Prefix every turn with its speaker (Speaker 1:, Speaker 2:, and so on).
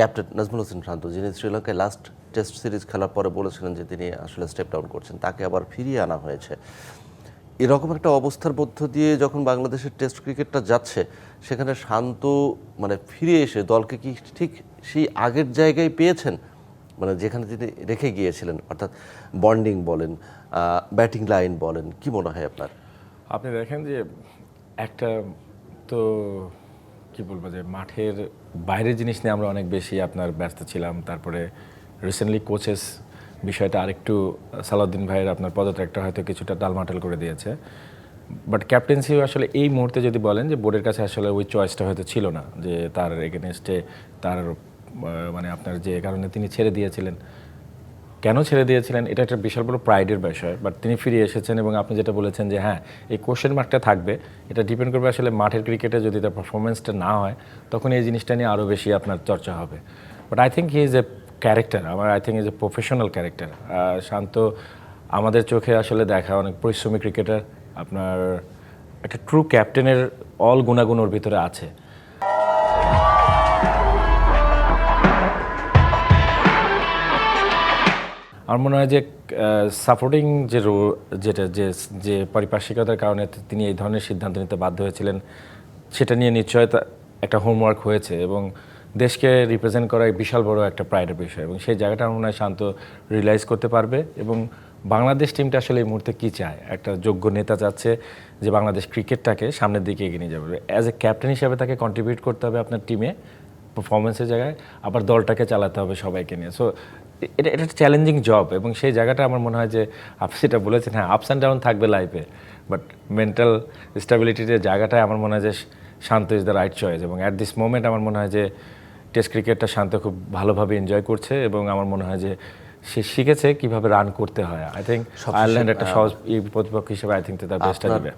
Speaker 1: Captain Nazmul Hossain শান্ত, যিনি শ্রীলঙ্কায় last test series খেলার পরে বলেছিলেন যে তিনি আসলে স্টেপ ডাউন করছেন, তাকে আবার ফিরিয়ে আনা হয়েছে। এরকম একটা অবস্থার মধ্য দিয়ে যখন বাংলাদেশের টেস্ট ক্রিকেটটা যাচ্ছে, সেখানে শান্ত মানে ফিরে এসে দলকে কি ঠিক সেই আগের জায়গায় পেয়েছেন? মানে যেখানে তিনি রেখে গিয়েছিলেন, অর্থাৎ বন্ডিং বলেন ব্যাটিং লাইন বলেন, কি মনে হয় আপনার?
Speaker 2: আপনি দেখেন যে একটা তো কি বলব যে মাঠের বাইরের জিনিস নিয়ে আমরা অনেক বেশি আপনার ব্যস্ত ছিলাম। তারপরে রিসেন্টলি কোচেস বিষয়টা আরেকটু, সালাউদ্দিন ভাইয়ের আপনার পদত্যাগটা হয়তো কিছুটা টালমাটাল করে দিয়েছে। বাট ক্যাপ্টেন্সি আসলে এই মুহূর্তে যদি বলেন যে বোর্ডের কাছে আসলে ওই চয়েসটা হয়তো ছিল না, যে তার এগেনস্টে তার মানে আপনার যে কারণে তিনি ছেড়ে দিয়েছিলেন। কেন ছেড়ে দিয়েছিলেন? এটা একটা বিশাল বড় প্রাইডের বিষয় বাট তিনি ফিরে এসেছেন এবং আপনি যেটা বলেছেন যে হ্যাঁ এই কোশ্চেন মার্কটা থাকবে। এটা ডিপেন্ড করবে আসলে মাঠের ক্রিকেটে যদি তার পারফরমেন্সটা না হয়, তখন এই জিনিসটা নিয়ে আরও বেশি আপনার চর্চা হবে। But I think he is a character আমার I think is a professional character Shanto, আমাদের চোখে আসলে দেখা অনেক পরিশ্রমী ক্রিকেটার আপনার একটা ট্রু ক্যাপ্টেনের অল গুণাগুণ ওর ভিতরে আছে। আমার মনে হয় যে সাপোর্টিং যে রো, যেটা, যে যে পারিপার্শ্বিকতার কারণে তিনি এই ধরনের সিদ্ধান্ত নিতে বাধ্য হয়েছিলেন, সেটা নিয়ে নিশ্চয়তা একটা হোমওয়ার্ক হয়েছে এবং দেশকে রিপ্রেজেন্ট করা বিশাল বড় একটা প্রাইডের বিষয় এবং সেই জায়গাটা আমার মনে হয় শান্ত রিয়েলাইজ করতে পারবে এবং বাংলাদেশ টিমটা আসলে এই মুহূর্তে কী চায়? একটা যোগ্য নেতা চাচ্ছে যে বাংলাদেশ ক্রিকেটটাকে সামনের দিকে এগিয়ে নিয়ে যাবে। অ্যাজ এ ক্যাপ্টেন হিসাবে তাকে কন্ট্রিবিউট করতে হবে আপনার টিমে পারফরমেন্সের জায়গায়, আবার দলটাকে চালাতে হবে সবাইকে নিয়ে। সো এটা এটা চ্যালেঞ্জিং জব এবং সেই জায়গাটা আমার মনে হয় যে আপনি যেটা বলেছেন হ্যাঁ আপস অ্যান্ড ডাউন থাকবে লাইফে বাট মেন্টাল স্টেবিলিটির জায়গাটায় আমার মনে হয় যে Shanto is the right choice এবং অ্যাট দিস মোমেন্ট আমার মনে হয় যে টেস্ট ক্রিকেটটা শান্ত খুব ভালোভাবে এনজয় করছে এবং আমার মনে হয় যে সে শিখেছে কীভাবে রান করতে হয়। আই থিঙ্ক আয়ারল্যান্ড একটা সহজ প্রতিপক্ষ হিসেবে আই থিঙ্ক তার বেস্টটা দিবে।